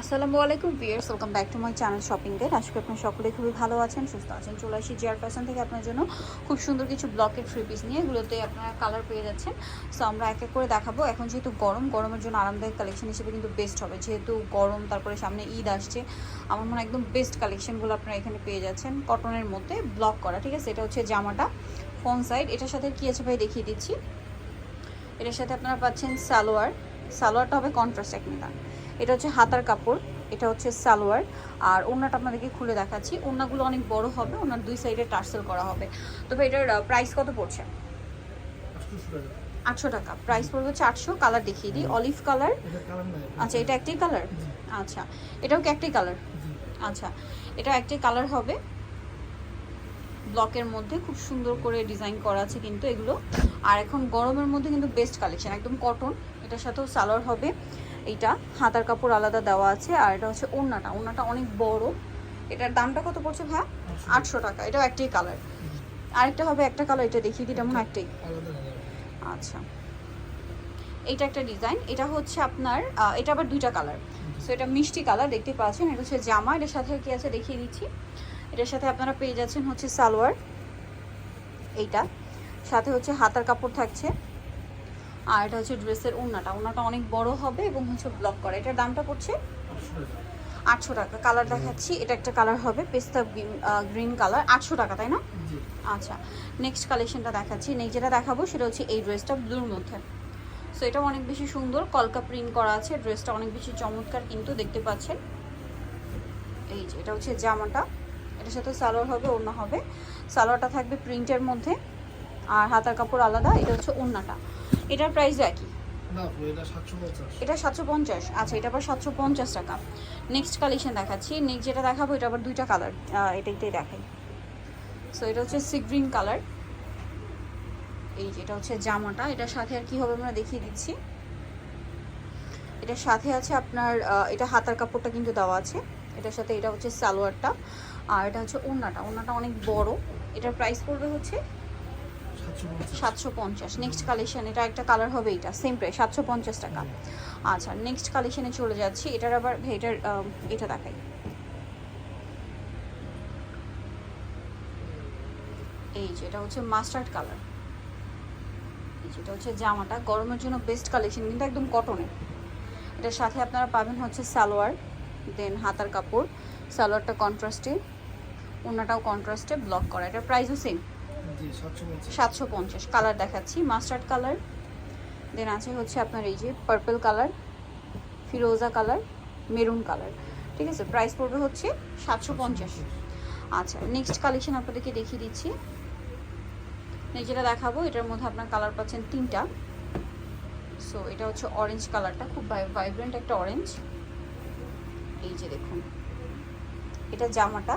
আসসালামু আলাইকুম viewers welcome back to my channel shopping date আজকে আপনার সকলে খুবই ভালো আছেন, সুস্থ আছেন। চলে আসি জিয়ার ফ্যাশন থেকে আপনার জন্য খুব সুন্দর কিছু ব্লকের থ্রি পিস নিয়ে, এগুলোতে আপনারা কালার পেয়ে যাচ্ছেন। সো আমরা এক এক করে দেখাবো। এখন যেহেতু গরম, গরমের জন্য আরামদায়ক কালেকশন হিসেবে কিন্তু বেস্ট হবে। যেহেতু গরম, তারপরে সামনে ঈদ আসছে, আমার মনে একদম বেস্ট কালেকশনগুলো আপনারা এখানে পেয়ে যাচ্ছেন কটনের মধ্যে ব্লক করা, ঠিক আছে? এটা হচ্ছে জামাটা ফোন সাইড এটার সাথে কী আছে ভাই? দেখিয়ে দিচ্ছি। এটার সাথে আপনারা পাচ্ছেন সালোয়ার। সালোয়ারটা হবে কন্ট্রাস্ট এক এটা হচ্ছে হাতার কাপড়, এটা হচ্ছে সালোয়ার। আর ওড়নাটা আপনাদেরকে খুলে দেখাচ্ছি। ওড়নাগুলো অনেক বড় হবে ওনার দুই সাইডে টার্সেল করা হবে। তবে এটার প্রাইস কত পড়ছে? আটশো টাকা। প্রাইস পড়বে হচ্ছে আটশো কালার দেখিয়ে দিই। অলিভ কালার আচ্ছা এটা একটাই কালার আচ্ছা এটাও কি একটাই কালার আচ্ছা এটা একটাই কালার হবে। ব্লকের মধ্যে খুব সুন্দর করে ডিজাইন করা আছে কিন্তু এগুলো। আর এখন গরমের মধ্যে কিন্তু বেস্ট কালেকশন একদম কটন এটার সাথেও সালোয়ার হবে। এইটা হাতার কাপড় আলাদা দেওয়া আছে আর এটা হচ্ছে ওড়নাটা। ওড়নাটা অনেক বড়। এটার দামটা কত পড়ছে ভাই? আটশো। টাকা। এটাও একটাই কালার আরেকটা হবে একটা কালার এটা দেখিয়ে দিই তেমন একটাই। আচ্ছা। এইটা একটা ডিজাইন এটা হচ্ছে আপনার এটা আবার দুইটা কালার সো এটা মিষ্টি কালার দেখতে পাচ্ছেন। এটা হচ্ছে জামা। এটার সাথে কি আছে দেখিয়ে দিচ্ছি। এটার সাথে আপনারা পেয়ে যাচ্ছেন হচ্ছে সালোয়ার। এইটা। সাথে হচ্ছে হাতার কাপড় থাকছে। আর এটা হচ্ছে ড্রেসের ওড়নাটা। ওড়নাটা অনেক বড় হবে এবং হচ্ছে ব্লক করা। এটার দামটা পড়ছে আটশো টাকা। কালার দেখাচ্ছি। এটা একটা কালার হবে পেস্তা গ্রিন কালার আটশো টাকা তাই না? আচ্ছা। নেক্সট কালেকশনটা দেখাচ্ছি। নেক্সট যেটা দেখাবো সেটা হচ্ছে এই ড্রেসটা ব্লুর মধ্যে। সো এটা অনেক বেশি সুন্দর। কলকা প্রিন্ট করা আছে। ড্রেসটা অনেক বেশি চমৎকার কিন্তু দেখতে পাচ্ছেন। এই যে এটা হচ্ছে জামাটা। এটার সাথে সালোয়ার হবে ওড়না হবে। সালোয়ারটা থাকবে প্রিন্টের মধ্যে। আর হাতার কাপড় আলাদা। এটা হচ্ছে ওড়নাটা। এটার প্রাইস একই। এটা সাতশো পঞ্চাশ। আচ্ছা এটা আবার সাতশো পঞ্চাশ টাকা। নেক্সট কালেকশন দেখাচ্ছি। নেক্সট যেটা দেখাবো এটা আবার দুইটা কালার এটাইতেই দেখাই। সো এটা হচ্ছে সি গ্রিন কালার এই এটা হচ্ছে জামাটা। এটার সাথে আর কি হবে আমরা দেখিয়ে দিচ্ছি। এটার সাথে আছে আপনার এটা হাতার কাপড়টা কিন্তু দেওয়া আছে। এটার সাথে এটা হচ্ছে সালোয়ারটা। আর এটা হচ্ছে ওড়নাটা। ওড়নাটা অনেক বড়। এটার প্রাইস পড়বে হচ্ছে সাতশো পঞ্চাশ। নেক্সট কালেকশন এটা একটা কালার হবে এটা সেম প্রাইস সাতশো পঞ্চাশ টাকা। আচ্ছা নেক্সট কালেকশনে চলে যাচ্ছি। এটার আবার এটার এটা দেখাই। এই যে এটা হচ্ছে মাস্টার্ড কালার এই যেটা হচ্ছে জামাটা। গরমের জন্য বেস্ট কালেকশন কিন্তু একদম কটনের এটার সাথে আপনারা পাবেন হচ্ছে সালোয়ার দেন হাতার কাপড়। সালোয়ারটা কন্ট্রাস্টে ওনাটাও কন্ট্রাস্টে ব্লক করা। এটার প্রাইসও সেম সাতশো পঞ্চাশ। কালার দেখাচ্ছি মাস্টার্ড কালার। দেন আছে হচ্ছে আপনার এই যে পার্পল কালার ফিরোজা কালার মেরুন কালার। ঠিক আছে প্রাইস পড়বে হচ্ছে সাতশো পঞ্চাশ। আচ্ছা নেক্সট কালেকশন আপনাদেরকে দেখিয়ে দিচ্ছি। নেক্সট যেটা দেখাবো এটার মধ্যে আপনার কালার পাচ্ছেন তিনটা। সো এটা হচ্ছে অরেঞ্জ কালারটা খুব ভাইব্রেন্ট একটা অরেঞ্জ এই যে দেখুন এটা জামাটা।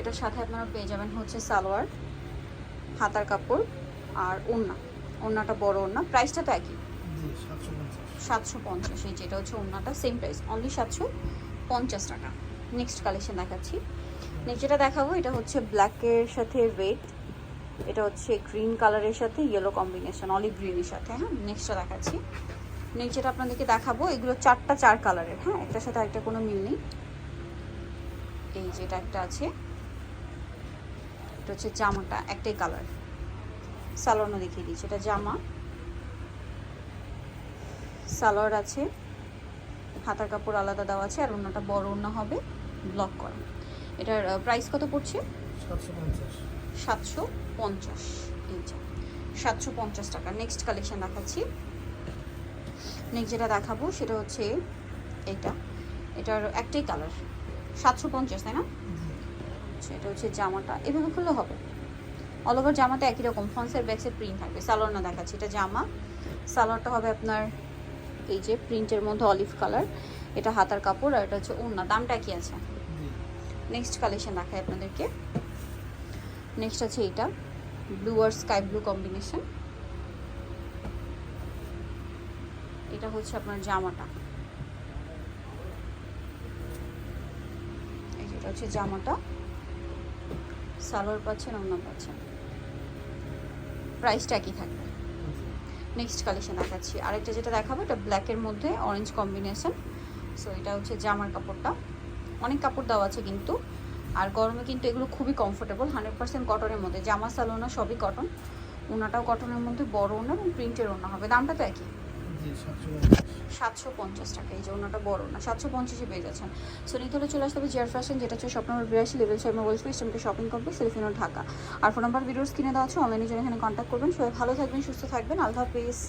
এটার সাথে আপনারা পেয়ে যাবেন হচ্ছে সালোয়ার। হাতার কাপড় আর ওড়না ওড়নাটা বড় ওড়না প্রাইসটা তো একই। সাতশো পঞ্চাশ। এই যেটা হচ্ছে ওড়নাটা সেম প্রাইস অনলি সাতশো পঞ্চাশ টাকা। নেক্সট কালেকশন দেখাচ্ছি। নেক্সট যেটা দেখাবো এটা হচ্ছে ব্ল্যাকের সাথে রেড এটা হচ্ছে গ্রিন কালারের সাথে ইয়েলো কম্বিনেশন অলিভ গ্রিনের সাথে হ্যাঁ? নেক্সটটা দেখাচ্ছি। নেক্সট যেটা আপনাদেরকে দেখাবো এগুলো চারটা চার কালারের হ্যাঁ? একটার সাথে আরেকটা কোনো মিল নেই। এই যেটা একটা আছে। এটা হচ্ছে জামাটা একটাই কালার সালোয়ারও দেখিয়ে দিচ্ছি এটা জামা। সালোয়ার আছে হাতার কাপড় আলাদা দেওয়া আছে আর অন্যটা বড় অন্য হবে ব্লক করা। এটার প্রাইস কত পড়ছে? সাতশো পঞ্চাশ। সাতশো পঞ্চাশ সাতশো পঞ্চাশ টাকা। নেক্সট কালেকশন দেখাচ্ছি। নেক্সট যেটা দেখাবো সেটা হচ্ছে এটা। এটার একটাই কালার সাতশো পঞ্চাশ তাই না? আচ্ছা এটা হচ্ছে জামাটা, এভাবে খুললে হবে। অল ওভার জামাটা একই রকম ফন্সের ব্যাক্সের প্রিন্ট থাকবে। সালোয়ার না দেখাচ্ছি, এটা জামা। সালোয়ারটা হবে আপনার এই যে প্রিন্টের মধ্যে অলিভ কালার এটা হাতার কাপড় আর এটা হচ্ছে ওড়না, দামটা কি আছে। নেক্সট কালেকশন দেখাই আপনাদেরকে। নেক্সট আছে এটা ব্লু আর স্কাই ব্লু কম্বিনেশন এটা হচ্ছে আপনার জামাটা। এটা হচ্ছে জামাটা। সালোয়ার পাচ্ছেন অন্য পাচ্ছেন। প্রাইসটা একই থাকবে। নেক্সট কালেকশন দেখাচ্ছি। আরেকটা যেটা দেখাবো, এটা ব্ল্যাকের মধ্যে অরেঞ্জ কম্বিনেশন সো এটা হচ্ছে জামার কাপড়টা। অনেক কাপড় দেওয়া আছে কিন্তু, আর গরমে কিন্তু এগুলো খুবই কমফোর্টেবল হান্ড্রেড পার্সেন্ট কটনের মধ্যে। জামা সালোনা সবই কটন ওনাটাও কটনের মধ্যে, বড় ওনা এবং প্রিন্টের ওনা হবে। দামটা তো একই। সাতশো পঞ্চাশ। টাকা, এই যে ওনাটা বড় না, সাতশো পঞ্চাশে পেয়ে যাচ্ছেন। সো নিতে চলে আসতে হবে জিয়ার ফ্যাশন যেটা হচ্ছে শপ নম্বর বিরাশি লেভেল শর্মা ওয়েলস ইস্টামকে শপিং কমপ্লেক্স সেলফিনো ঢাকা আর ফোন নম্বর ভিডিওস কিনে দেওয়া আছে অনলাইনে জন্য এখানে কন্ট্যাক্ট করবেন। সবাই ভালো থাকবেন, সুস্থ থাকবেন। আল্লাহ হাফিজ।